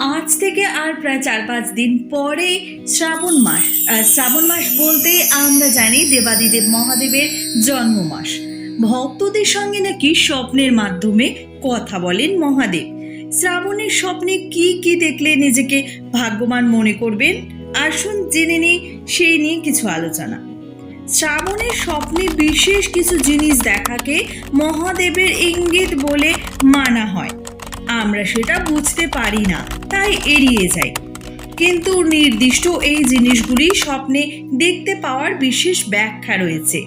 আজ থেকে আর প্রায় চার পাঁচ দিন পরে শ্রাবণ মাস। আর শ্রাবণ মাস বলতে আমরা জানি দেবাদিদেব মহাদেবের জন্ম মাস ভক্তদের সঙ্গে নাকি স্বপ্নের মাধ্যমে কথা বলেন মহাদেব। শ্রাবণের স্বপ্নে কি কি দেখলে নিজেকে ভাগ্যবান মনে করবেন? আসুন জেনে নিই সেই নিয়ে কিছু আলোচনা। শ্রাবণের স্বপ্নে বিশেষ কিছু জিনিস দেখাকে মহাদেবের ইঙ্গিত বলে মানা হয়। আমরা সেটা বুঝতে পারি না, তাই এড়িয়ে যাই। কিন্তু নির্দিষ্ট এই জিনিসগুলি স্বপ্নে দেখতে পাওয়ার বিশেষ ব্যাখ্যা রয়েছে।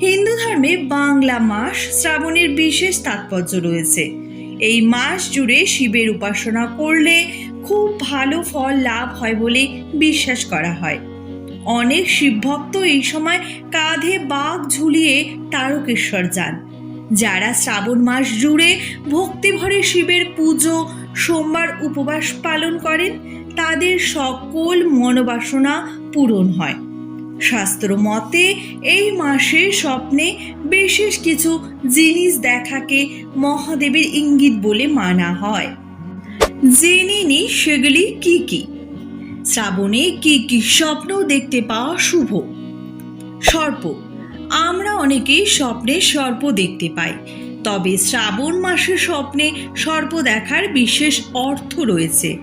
হিন্দু ধর্মে বাংলা মাস শ্রাবণের বিশেষ তাৎপর্য রয়েছে। এই মাস জুড়ে শিবের উপাসনা করলে খুব ভালো ফল লাভ হয় বলে বিশ্বাস করা হয়। অনেক শিবভক্ত এই সময় কাঁধে বাঘ ঝুলিয়ে তারকেশ্বর যান। যারা শ্রাবণ মাস জুড়ে ভক্তিভরে শিবের পুজো, সোমবার উপবাস পালন করেন, তাদের সকল মনোবাসনা পূরণ হয়। শাস্ত্র মতে এই মাসে স্বপ্নে বিশেষ কিছু জিনিস দেখাকে মহাদেবের ইঙ্গিত বলে মানা হয়। জেনে নি সেগুলি কি কি। শ্রাবণে কি কি স্বপ্ন দেখতে পাওয়া শুভ? সর্প আমরা অনেকেই স্বপ্নে সর্প দেখতে পাই। তবে শ্রাবণ মাসে স্বপ্নে সর্প দেখার বিশেষ অর্থ রয়েছে।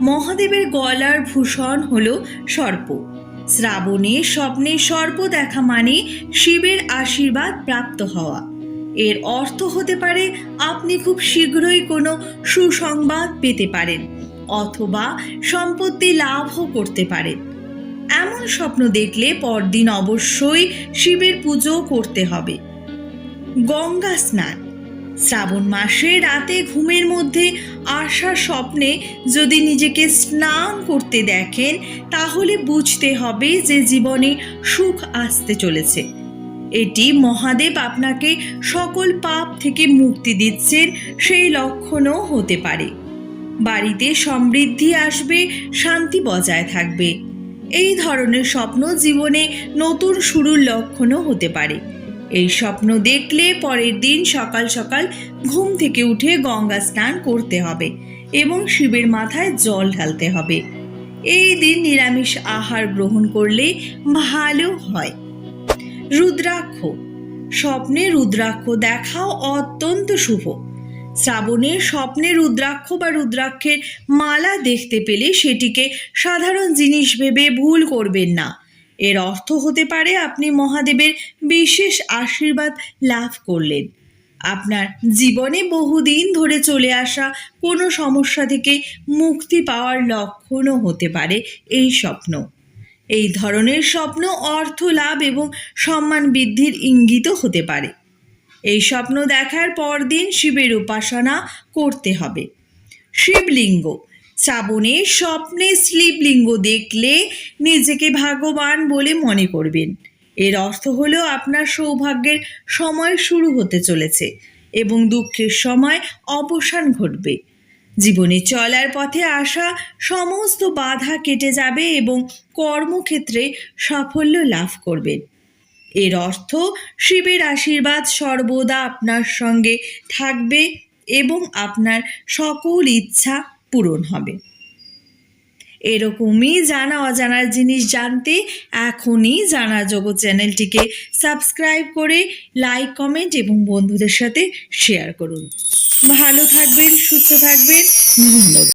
মহাদেবের গলার ভূষণ হল সর্প। শ্রাবণে স্বপ্নে সর্প দেখা মানে শিবের আশীর্বাদ প্রাপ্ত হওয়া। এর অর্থ হতে পারে আপনি খুব শীঘ্রই কোনো সুসংবাদ পেতে পারেন, অথবা সম্পত্তি লাভও করতে পারেন। এমন স্বপ্ন দেখলে পরদিন অবশ্যই শিবের পুজো করতে হবে। গঙ্গা স্নান। শ্রাবণ মাসে রাতে ঘুমের মধ্যে আসা স্বপ্নে যদি নিজেকে স্নান করতে দেখেন, তাহলে বুঝতে হবে যে জীবনে সুখ আসতে চলেছে। এটি মহাদেব আপনাকে সকল পাপ থেকে মুক্তি দিচ্ছেন, সেই লক্ষণও হতে পারে। বাড়িতে সমৃদ্ধি আসবে, শান্তি বজায় থাকবে। এই ধরনের স্বপ্ন জীবনে নতুন শুরুর লক্ষণও হতে পারে। এই স্বপ্ন দেখলে পরের দিন সকাল সকাল ঘুম থেকে উঠে গঙ্গা স্নান করতে হবে এবং শিবের মাথায় জল ঢালতে হবে। এই দিন নিরামিষ আহার গ্রহণ করলে ভালো হয়। রুদ্রাক্ষ। স্বপ্নে রুদ্রাক্ষ দেখাও অত্যন্ত শুভ। শ্রাবণে স্বপ্নে রুদ্রাক্ষ বা রুদ্রাক্ষের মালা দেখতে পেলে সেটিকে সাধারণ জিনিস ভেবে ভুল করবেন না। এর অর্থ হতে পারে আপনি মহাদেবের বিশেষ আশীর্বাদ লাভ করলেন। আপনার জীবনে বহুদিন ধরে চলে আসা কোনো সমস্যা থেকে মুক্তি পাওয়ার লক্ষণও হতে পারে এই স্বপ্ন। এই ধরনের স্বপ্ন অর্থ লাভ এবং সম্মান বৃদ্ধির ইঙ্গিতও হতে পারে। এই স্বপ্ন দেখার পরদিন শিবের উপাসনা করতে হবে। শিবলিঙ্গ, শ্রাবণে স্বপ্নে শিবলিঙ্গ দেখলে নিজেকে ভাগ্যবান বলে মনে করবেন। এর অর্থ হলো আপনার সৌভাগ্যের সময় শুরু হতে চলেছে এবং দুঃখের সময় অবসান ঘটবে। জীবনে চলার পথে আসা সমস্ত বাধা কেটে যাবে এবং কর্মক্ষেত্রে সাফল্য লাভ করবেন। এর অর্থ, শিবের আশীর্বাদ সর্বদা আপনার সঙ্গে থাকবে এবং আপনার সকল ইচ্ছা পূরণ হবে। এরকমই জানা অজানার জিনিস জানতে এখনই জানা জগৎ চ্যানেলটিকে সাবস্ক্রাইব করে লাইক, কমেন্ট এবং বন্ধুদের সাথে শেয়ার করুন। ভালো থাকবেন, সুস্থ থাকবেন, ধন্যবাদ।